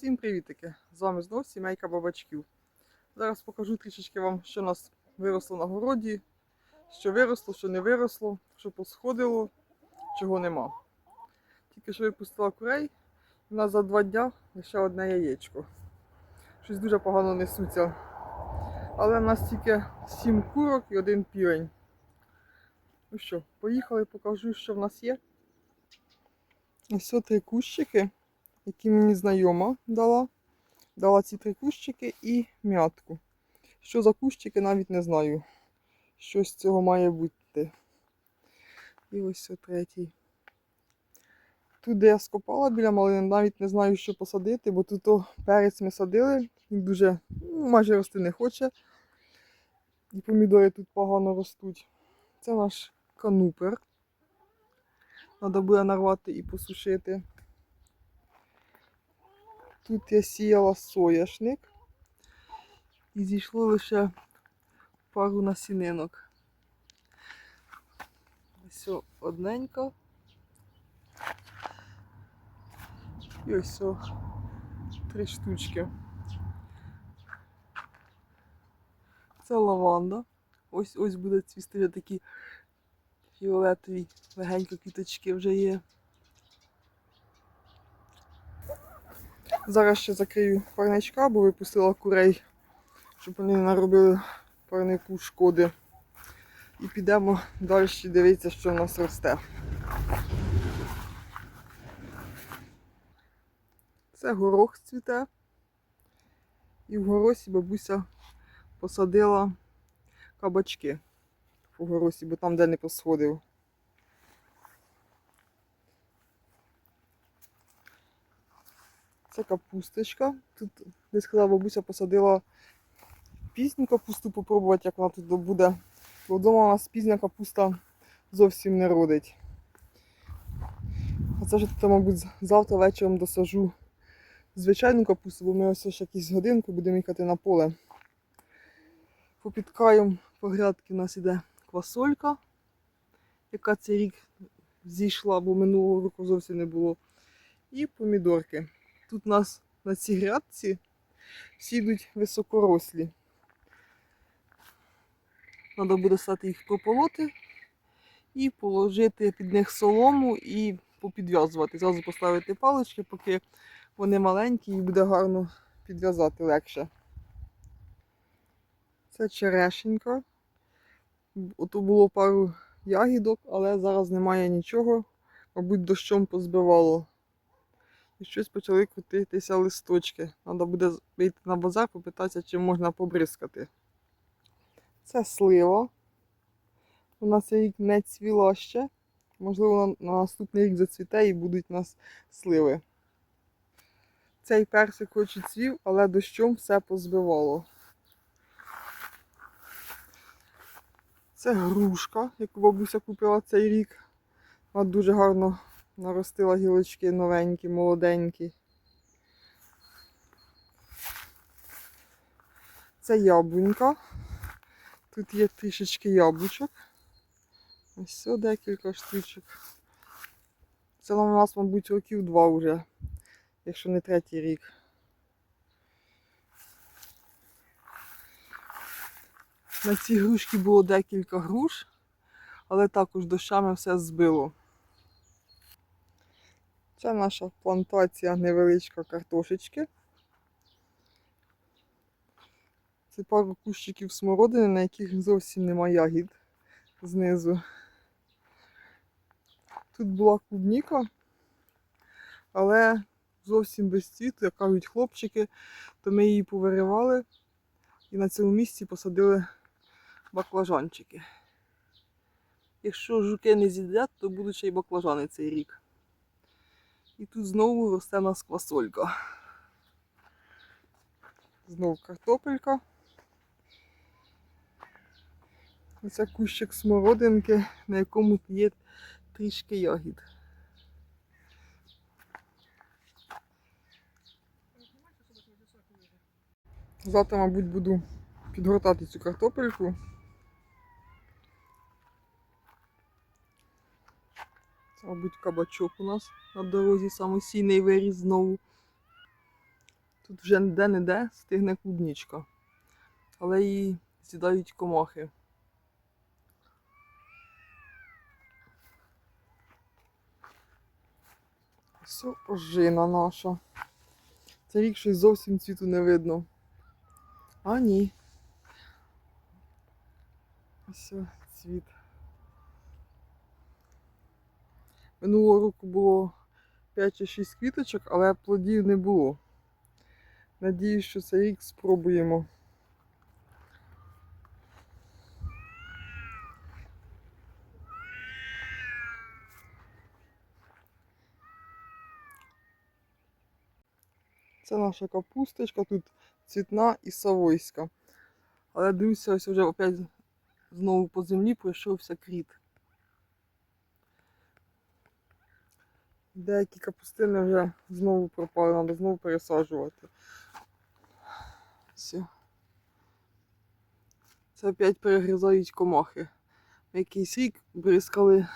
Всім привітики! З вами знов сімейка бабачків. Зараз покажу трішечки вам, що у нас виросло на городі, що виросло, що не виросло, що посходило, чого нема. Тільки що випустила курей, у нас за два дня лише одне яєчко. Щось дуже погано несуться. Але в нас тільки сім курок і один півень. Ну що, поїхали, покажу, що в нас є. Ось три кущики які мені знайома дала. Дала ці три кущики і м'ятку. Що за кущики, навіть не знаю. Що з цього має бути. І ось о третій. Тут, де я скопала біля малини, навіть не знаю, що посадити, бо тут о, перець ми садили, він дуже ну, майже рости не хоче. І помідори тут погано ростуть. Це наш канупер. Треба буде нарвати і посушити. Тут я сіяла соняшник і зійшло лише пару насінинок. Ось о одненька. І ось о три штучки. Це лаванда. Ось ось буде цвісти такі фіолетові легенько квіточки вже є. Зараз ще закрию парничка, бо випустила курей, щоб вони не наробили парнику шкоди. І підемо далі дивитися, що в нас росте. Це горох цвіте. І в горосі бабуся посадила кабачки в горосі, бо там де не посходив. Це капусточка. Тут, десь сказала, бабуся посадила пізню капусту, попробувати, як вона тут буде. Бо вдома у нас пізня капуста зовсім не родить. А це ж тут, мабуть, завтра вечором досажу звичайну капусту, бо ми ось ще якісь годинку будемо їхати на поле. Попід краєм по грядки у нас іде квасолька, яка цей рік зійшла, бо минулого року зовсім не було. І помідорки. Тут у нас на цій грядці всі йдуть високорослі. Треба буде стати їх прополоти і положити під них солому і попідв'язувати. Зразу поставити палички, поки вони маленькі і буде гарно підв'язати легше. Це черешенька. Ото було пару ягідок, але зараз немає нічого. Мабуть, дощом позбивало. І щось почали крутитися листочки. Треба буде вийти на базар, попитатися, чи можна побризкати. Це слива. Вона цей рік не цвіла ще. Можливо, на наступний рік зацвіте і будуть у нас сливи. Цей персик хоч і цвів, але дощом все позбивало. Це грушка, яку бабуся купила цей рік. Вона дуже гарно наростила гілочки новенькі, молоденькі. Це яблунька. Тут є трішечки яблучок. Ось все декілька штучок. Це у нас, мабуть, років два вже, якщо не третій рік. На цій грушці було декілька груш, але також дощами все збило. Це наша плантація невеличка картошечки. Це пару кущиків смородини, на яких зовсім нема ягід знизу. Тут була клубніка, але зовсім без цвіту, як кажуть хлопчики, то ми її повиривали і на цьому місці посадили баклажанчики. Якщо жуки не з'їдять, то будуть ще й баклажани цей рік. І тут знову росте у нас квасолька. Знову картопелька. Оце кущик смородинки, на якому є трішки ягід. Завтра, мабуть, буду підгортати цю картопельку. Це, мабуть, кабачок у нас на дорозі самосійний виріс знову. Тут вже де-не-де стигне клубничка. Але її з'їдають комахи. Все, ожина наша. Цей рік щось зовсім цвіту не видно. А ні. Ось цвіт. Минулого року було 5 чи 6 квіточок, але плодів не було. Надіюсь, що цей рік спробуємо. Це наша капусточка, тут цвітна і савойська. Але дивлюся, ось вже опять знову по землі пройшовся кріт. Деякі капустини вже знову пропали, треба знову пересаджувати. Все. Це опять перегризають комахи. Якийсь рік бризкали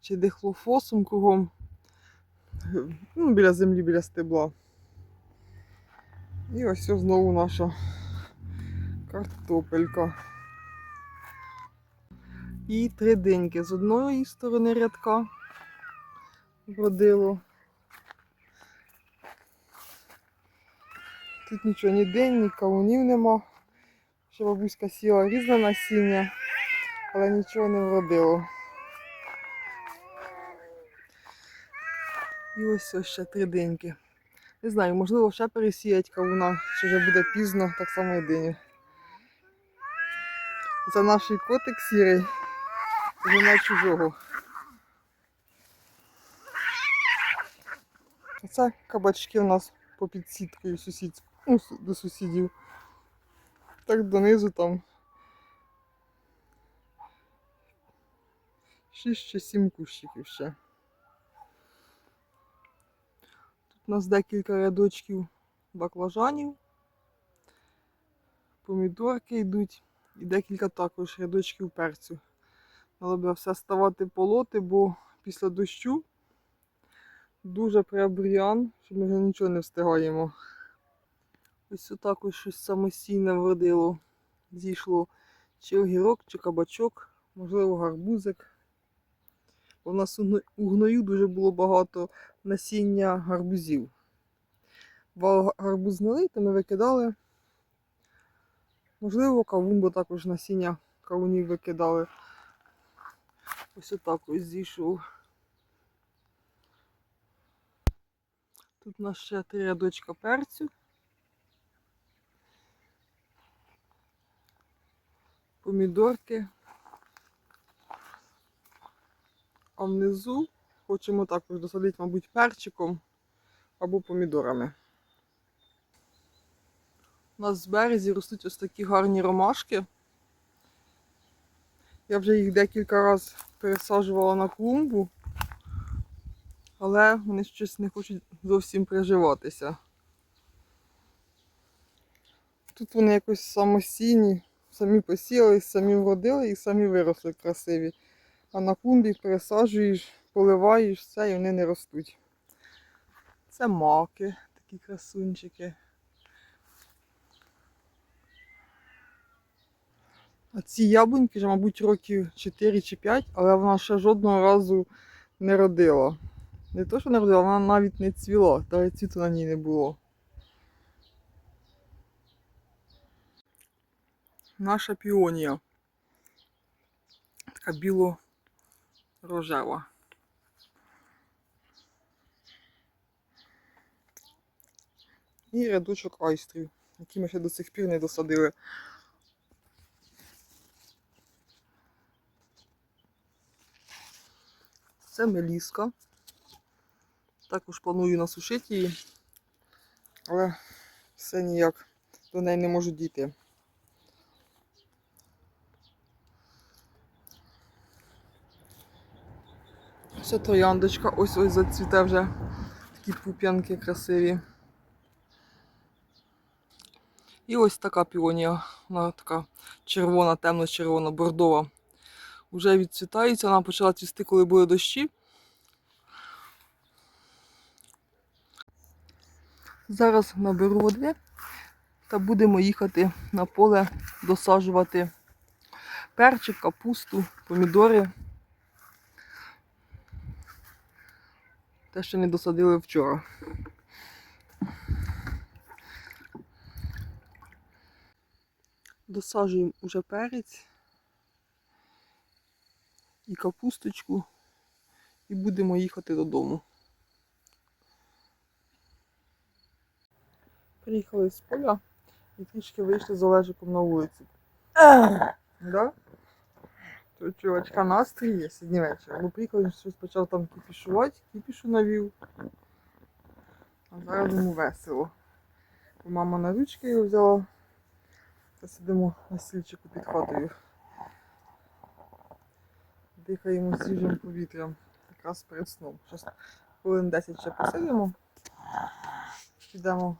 чи дихлофосом кругом. Ну, біля землі, біля стебла. І ось знову наша картопелька. І три деньки з одної сторони рядка вродило. Тут нічого ні день, ні кавунів нема. Ще бабуська сіла різне насіння, але нічого не вродило. І ось ось ще три деньки. Не знаю, можливо, ще пересіять кавуна, чи вже буде пізно, так само і дині. Це наш котик сірий, жена чужого. Це кабачки у нас по підсіткою сусід... ну, до сусідів. Так донизу там 6 чи 7 кущиків ще. Тут у нас декілька рядочків баклажанів, помідорки йдуть і декілька також рядочків перцю. Треба все ставати полоти, бо після дощу дуже преабріан, що ми вже нічого не встигаємо. Ось також щось самостійне вродило. Зійшло чи огірок, чи кабачок, можливо, гарбузик. В нас у гною дуже було багато насіння гарбузів. Бо гарбуз гнилий, то ми викидали. Можливо, кавун, бо також насіння кавунів викидали. Ось отак ось зійшов. Тут у нас ще три рядочка перцю. Помідорки. А внизу хочемо також досадити, мабуть, перчиком або помідорами. У нас в березі ростуть ось такі гарні ромашки. Я вже їх декілька разів пересаджувала на клумбу, але вони щось не хочуть зовсім приживатися. Тут вони якось самостійні, самі посіяли, самі вродили і самі виросли красиві. А на клумбі пересаджуєш, поливаєш все і вони не ростуть. Це маки, такі красунчики. А ці яблуньки вже, мабуть, років 4 чи 5, але вона ще жодного разу не родила. Не то, що не родила, вона навіть не цвіла, навіть цвіту на ній не було. Наша піонія. Така біло-рожева. І рядочок айстрів, які ми ще до сих пір не досадили. Це меліска. Також планую насушити її, але все ніяк до неї не можу дійти. Ще трояндочка, ось ось зацвіте вже такі пуп'янки красиві. І ось така піонія, вона така червона, темно-червона, бордова. Уже відцвітається, вона почала цвісти, коли були дощі. Зараз наберу води та будемо їхати на поле досаджувати перчик, капусту, помідори. Те, що не досадили вчора. Досаджуємо уже перець і капусточку і будемо їхати додому. Приїхали з поля і трішки вийшли з Олежиком на вулицю. Да? То чувачка настрій є сьогодні вечір. Бо приїхали, щось почав там кіпішувати, кіпішу навів. А зараз йому весело. Бо мама на ручки його взяла. Та сидимо на стільчику під хатою. Дихаємо свіжим повітрям. Якраз перед сном. Щас хвилин 10 ще посидимо. Підемо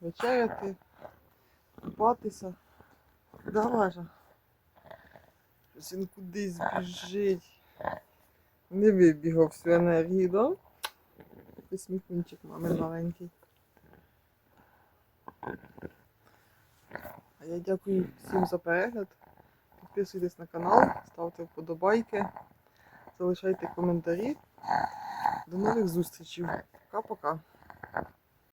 вечеряти, купатися. Давай же. Щось він кудись біжить. Не вибігав всю енергію, да? Такий сміхунчик мамин маленький. А я дякую всім за перегляд. Підписуйтесь на канал, ставте вподобайки, залишайте коментарі. До нових зустрічей. Пока-пока.